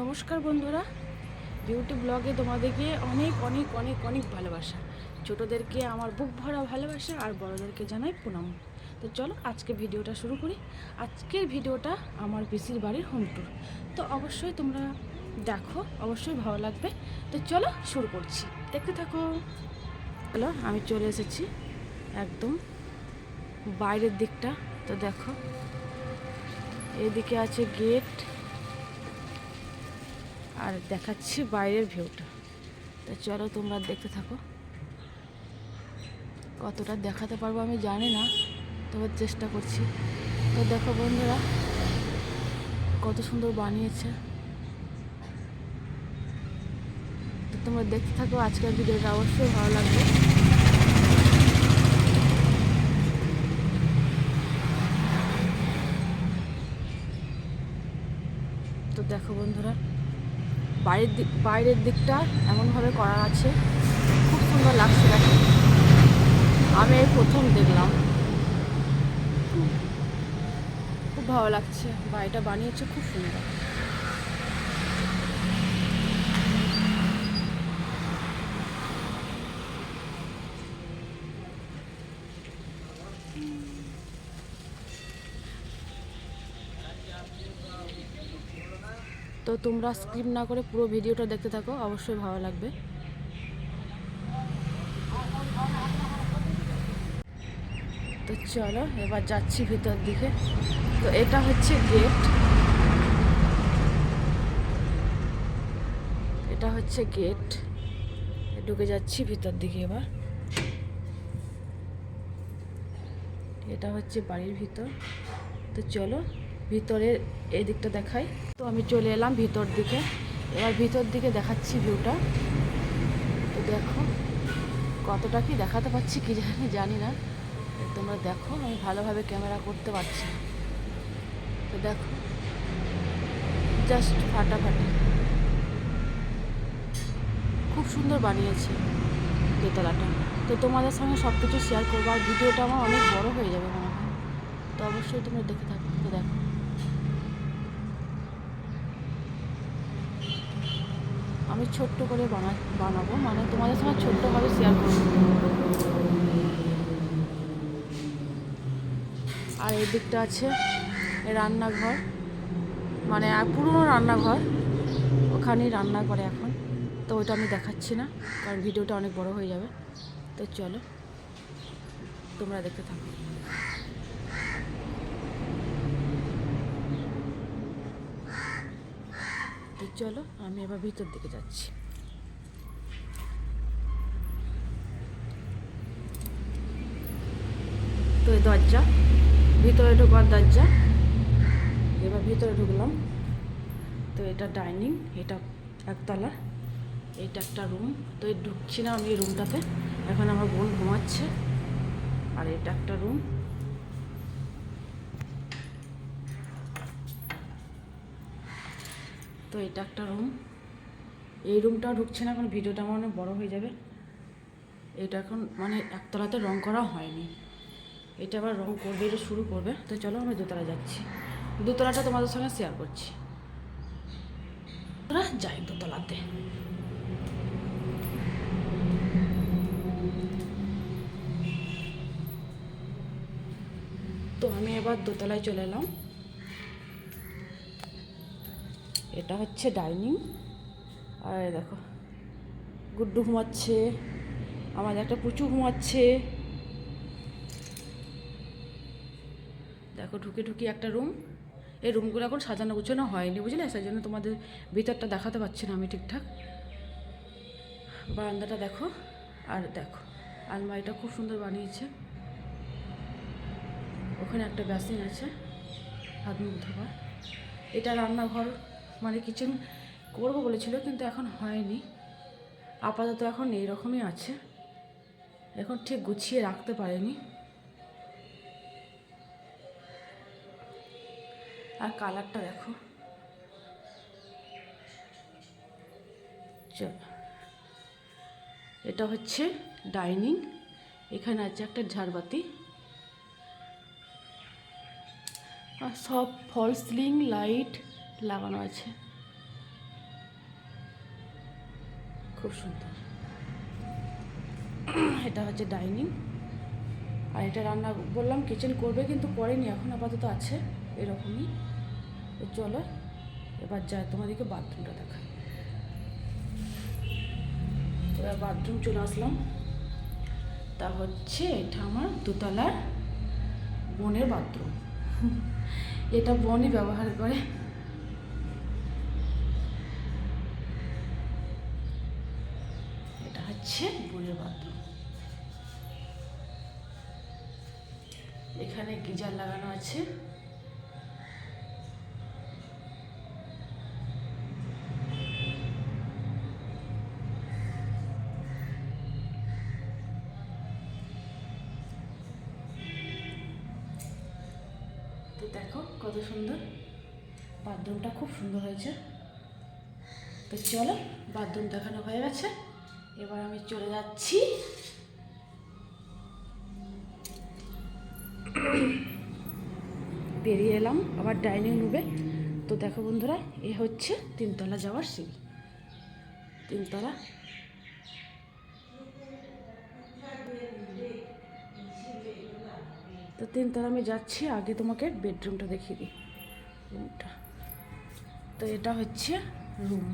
নমস্কার বন্ধুরা। বিউটি ব্লগে তোমাদেরকে অনেক অনেক অনেক অনেক ভালোবাসা। ছোটোদেরকে আমার বুক ভরা ভালোবাসা আর বড়োদেরকে জানাই প্রণাম। তো চলো আজকে ভিডিওটা শুরু করি। আজকের ভিডিওটা আমার পিসির বাড়ির হোম ট্যুর তো অবশ্যই তোমরা দেখো, অবশ্যই ভালো লাগবে। তো চলো শুরু করছি। দেখতে থাকো। হ্যালো আমি চলে এসেছি একদম বাইরের দিকটা। তো দেখো, এদিকে আছে গেট আর দেখাচ্ছি বাইরের ভিউটা। তো চলো তোমরা দেখতে থাকো। কতটা দেখাতে পারব আমি জানি না, তবে চেষ্টা করছি। তো দেখো বন্ধুরা, কত সুন্দর বানিয়েছে। তো তোমরা দেখতে থাকো, আজকের ভিডিওটা অবশ্যই ভালো লাগবে। তো দেখো বন্ধুরা বাইরের দিক, বাইরের দিকটা এমনভাবে করা আছে। খুব সুন্দর লাগছে দেখো। আমি এই প্রথম দেখলাম। খুব ভালো লাগছে। বাড়িটা বানিয়েছে, খুব সুন্দর। তোমরা স্ক্রিপ না করে পুরো ভিডিওটা দেখতে থাকো, অবশ্যই ভালো লাগবে। তো চলো, এবার যাচ্ছি ভিতর দিকে। তো এটা হচ্ছে গেট এটা হচ্ছে গেট ঢুকে যাচ্ছি ভিতর দিকে এবার। এটা হচ্ছে বাড়ির ভিতর। তো চলো ভিতরের এই দিকটা দেখাই। তো আমি চলে এলাম ভিতর দিকে। এবার ভিতর দিকে দেখাচ্ছি ভিউটা তো দেখো, কতটা কি দেখাতে পাচ্ছি কি জানি জানি না। তোমরা দেখো, আমি ভালোভাবে ক্যামেরা করতে পারছি তো দেখো জাস্ট ফাটাফাটি। খুব সুন্দর বানিয়েছে দোতলাটা। তো তোমাদের সঙ্গে সব কিছু শেয়ার করব। আর ভিডিওটা আমার অনেক বড় হয়ে যাবে মনে হয়। তো অবশ্যই তোমরা দেখে থাকো। দেখো। আমি ছোট্ট করে বানা, বানাবো মানে তোমাদের সঙ্গে ছোট্টভাবে শেয়ার করব। আর এই দিকটা আছে রান্নাঘর মানে পুরনো রান্নাঘর, ওখানেই রান্না করে এখন। তো ওইটা আমি দেখাচ্ছি না, কারণ ভিডিওটা অনেক বড় হয়ে যাবে। তো চলো, তোমরা দেখতে থাকো। তো চলো, আমি এবার ভিতর দিকে যাচ্ছি। তো এই দরজা, ভিতরে ঢোকার দরজা। এবার ভিতরে ঢুকলাম। তো এটা ডাইনিং, এটা একতলা, এটা একটা রুম। তো ঢুকছি না আমি এই রুমটাতে। এখন আমার বোন ঘুমাচ্ছে, আর এটা একটা রুম। তো এটা একটা রুম এই রুমটাও ঢুকছে না এখন ভিডিওটা আমার অনেক বড়ো হয়ে যাবে। এটা এখন মানে একতলাতে রং করা হয়নি। এটা আবার রং করবে, এটা শুরু করবে। তো চলো আমরা দোতলা যাচ্ছি। দোতলাটা তোমাদের সঙ্গে শেয়ার করছি। তোরা যাই দোতলাতে। তো আমি এবার দোতলায় চলে এলাম। এটা হচ্ছে ডাইনিং। আর দেখো, গুড্ডু ঘুমাচ্ছে, আমাদের একটা কুচু ঘুমাচ্ছে। দেখো, ঢুকে ঢুকি একটা রুম। এই রুমগুলো এখন সাজানো গুছানো হয়নি, বুঝলে? সেই জন্য তোমাদের ভিতরটা দেখাতে পারছি না আমি ঠিকঠাক। বারান্দাটা দেখো, আর দেখো, আলমারিটা খুব সুন্দর বানিয়েছে। ওখানে একটা বেসিন আছে, হাত মুখ ধোয়া এটা রান্নাঘর। মানে কিচেন করব বলেছিল, কিন্তু এখন হয়নি। আপাতত এখন এইরকমই আছে। এখন ঠিক গুছিয়ে রাখতে পারেনি। আর কালারটা দেখো। চল। এটা হচ্ছে ডাইনিং এখানে আছে একটা ঝাড়বাতি। আর সব ফল সিলিং লাইট লাগানো আছে। খুব সুন্দর। এটা হচ্ছে ডাইনিং। আর এটা রান্না বললাম কিচেন করবে কিন্তু করেনি এখন আপাতত আছে এরকমই। তো চলো এবার যাই তোমাদেরকে বাথরুমটা দেখাই। এবার বাথরুম চলে আসলাম। তা হচ্ছে এটা আমার দোতলার বোনের বাথরুম। এটা বোনই ব্যবহার করে এটা হচ্ছে বোনের বাথরুম এখানে গিজার লাগানো আছে? তো দেখো কত সুন্দর। বাথরুমটা খুব সুন্দর হয়েছে। তো চলো বাথরুম দেখানো হয়ে গেছে। এবার আমি চলে যাচ্ছি। বেরিয়ে এলাম, আবার ডাইনিং রুমে। তো দেখো বন্ধুরা, এ হচ্ছে তিনতলা যাওয়ার সিঁড়ি তিনতলা। তো তিনতলা আমি যাচ্ছি, আগে তোমাকে বেডরুমটা দেখিয়ে দিই। রুমটা তো এটা হচ্ছে রুম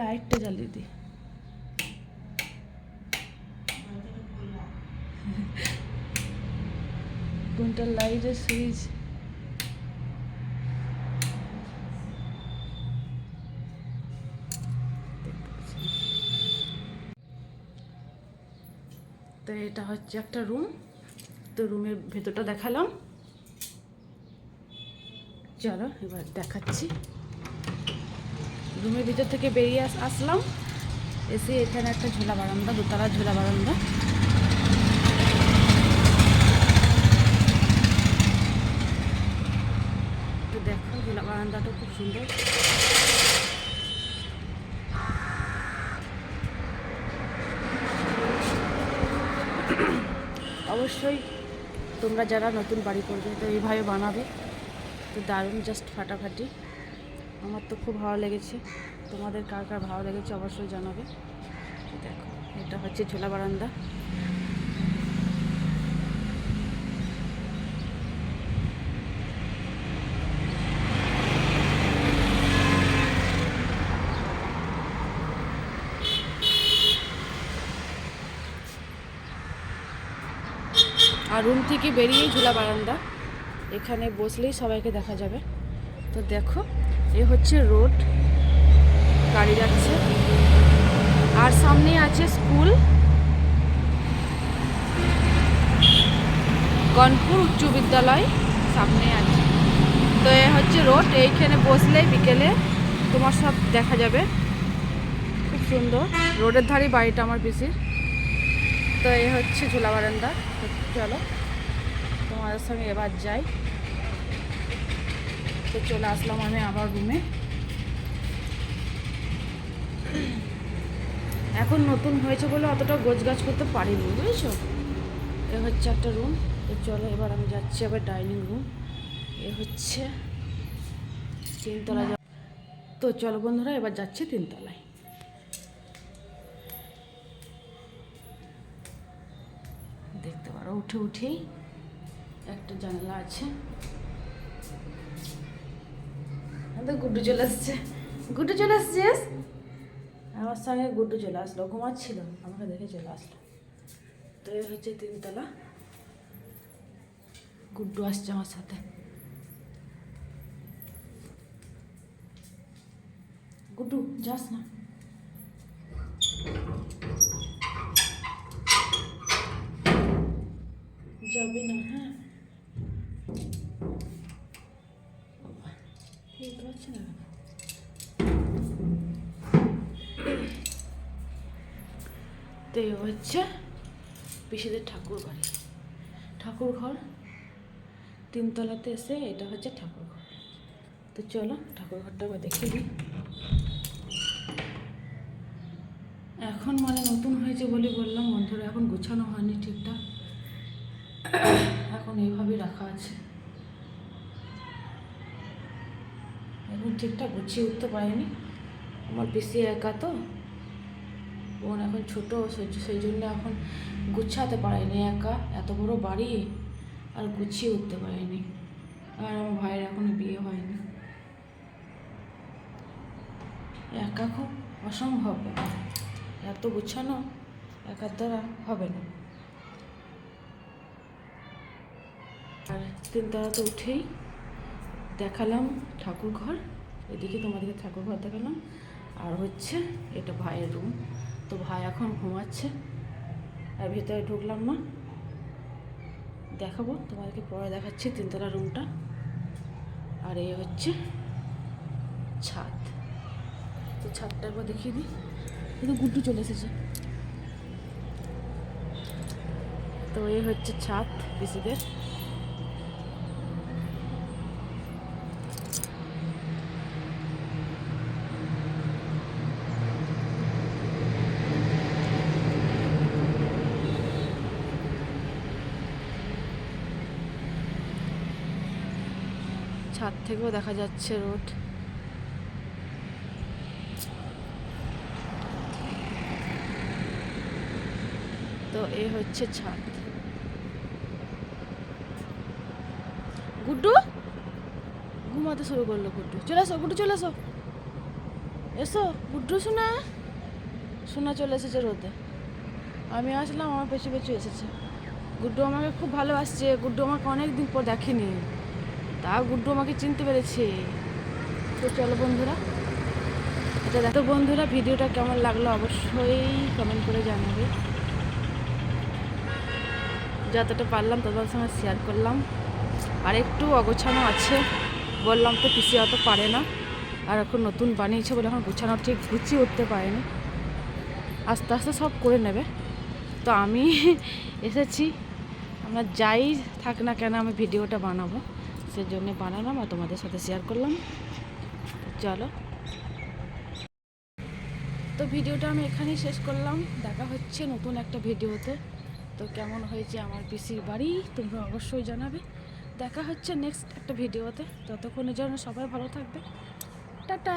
লাইটটা জ্বালিয়ে দিই। কোনটা লাইটের সুইচ তো এটা হচ্ছে একটা রুম তো রুমের ভেতরটা দেখালাম। চলো এবার দেখাচ্ছি। রুমের ভিতর থেকে বেরিয়ে আস- আসলাম। এসে এখানে একটা ঝোলা বারান্দা, দোতলা ঝোলা বারান্দা। দেখো, ঝোলা বারান্দাটা খুব সুন্দর। অবশ্যই তোমরা যারা নতুন বাড়ি করবে, তো এইভাবে বানাবে। তো দারুণ জাস্ট ফাটাফাটি। আমার তো খুব ভালো লেগেছে। তোমাদের কার কার ভালো লেগেছে অবশ্যই জানাবে। দেখো, এটা হচ্ছে ঝোলা বারান্দা। আর রুম থেকে বেরিয়েই ঝোলা বারান্দা। এখানে বসলেই সবাইকে দেখা যাবে। তো দেখো এ হচ্ছে রোড, গাড়ি যাচ্ছে। আর সামনে আছে স্কুল। গনপুর উচ্চ বিদ্যালয় সামনে আছে। তো এ হচ্ছে রোড, এইখানে বসলে বিকেলে তোমার সব দেখা যাবে। খুব সুন্দর। রোডের ধারে বাড়িটা আমার পিসির। তো এ হচ্ছে ঝোলা বারান্দা। চলো, তোমাদের সঙ্গে এবার যাই। তো চলে আসলাম আমি আবার রুমে এখন নতুন হয়েছে বলে অতটা গোছ গাছ করতে পারিনি, বুঝেছ? এ হচ্ছে একটা রুম তো চলো এবার আমি যাচ্ছি আবার ডাইনিং রুম এ হচ্ছে তিনতলা তো চলো বন্ধুরা, এবার যাচ্ছে তিনতলায়। দেখতে পারো, উঠে উঠেই একটা জানলা আছে। তো গুড্ডু চলে আসছে। গুড্ডু চলে আসছিস আমার সঙ্গে গুড্ডু চলে আসলো, ঘুমাচ্ছিল আমাকে দেখে চলে আসলো। তো এই হচ্ছে তিনতলা। গুড্ডু আসছে আমার সাথে। গুড্ডু, যাস না। যাবি না হ্যাঁ? তো এই হচ্ছে। পিসিদের ঠাকুর বাড়ি। ঠাকুর ঘর তিনতলাতে এসে এটা হচ্ছে ঠাকুর ঘর। তো চলো ঠাকুর ঘরটা আবার দেখে দিই এখন মানে নতুন হয়েছে বলে বললাম, বন্ধুরা এখন গোছানো হয়নি ঠিকঠাক। এখন এইভাবেই রাখা আছে। এখন ঠিকঠাক গুছিয়ে উঠতে পারিনি। আমার পিসি একা তো। বোন এখন ছোটো, সেই- জন্য এখন গুছাতে পারেনি একা। এত বড় বাড়ি, আর গুছিয়ে উঠতে পারেনি। আর আমার ভাইয়ের এখনও বিয়ে হয়নি। একা খুব অসম্ভব। এত গুছানো একার দ্বারা হবে না। আর তিনতলাতে উঠেই দেখালাম ঠাকুর ঘর এদিকে তোমাদেরকে ঠাকুর ঘর দেখালাম। আর হচ্ছে এটা ভাইয়ের রুম তো ভাই এখন ঘুমাচ্ছে। আর ভেতরে ঢুকলাম না। দেখাবো, তোমাদেরকে পরে দেখাচ্ছি তিনতলা রুমটা। আর এই হচ্ছে ছাদ। তো ছাদটা একবার দেখিয়ে দিই। কিন্তু গুড্ডু চলে এসেছে। তো এই হচ্ছে ছাদ, পিসিদের। ছাদ থেকেও দেখা যাচ্ছে রোড। তো এই হচ্ছে ছাদ। গুড্ডু? ঘুমাতে শুরু করল গুড্ডু। চলে আসো গুড্ডু চলে আসো এসো, গুড্ডু শোনা শোনা চলে এসেছে রোদে। আমি আসলাম, আমার পেছু পেছু এসেছে। গুড্ডু আমাকে খুব ভালোবাসছে। গুড্ডু আমাকে অনেক দিন পর দেখেনি। তা গুড্ডু আমাকে চিনতে পেরেছে। তো চলো বন্ধুরা, এটা দেখো বন্ধুরা, ভিডিওটা কেমন লাগল অবশ্যই কমেন্ট করে জানাবে। যতটা পারলাম তোমাদের সঙ্গে শেয়ার করলাম। আর একটু অগোছানো আছে, বললাম তো পিসি অত পারে না। আর এখন নতুন বানিয়েছে বলে এখন গুছানো ঠিক গুছিয়ে উঠতে পারেনি। আস্তে আস্তে সব করে নেবে। তো আমি এসেছি, আমরা যাই থাক না কেন আমি ভিডিওটা বানাবো। সেজন্য বানালাম আর তোমাদের সাথে শেয়ার করলাম। চলো। তো ভিডিওটা আমি এখানেই শেষ করলাম। দেখা হচ্ছে নতুন একটা ভিডিওতে। তো কেমন হয়েছে আমার পিসির বাড়ি, তোমরা অবশ্যই জানাবে। দেখা হচ্ছে নেক্সট একটা ভিডিওতে। ততক্ষণের জন্য সবাই ভালো থাকবে। টাটা!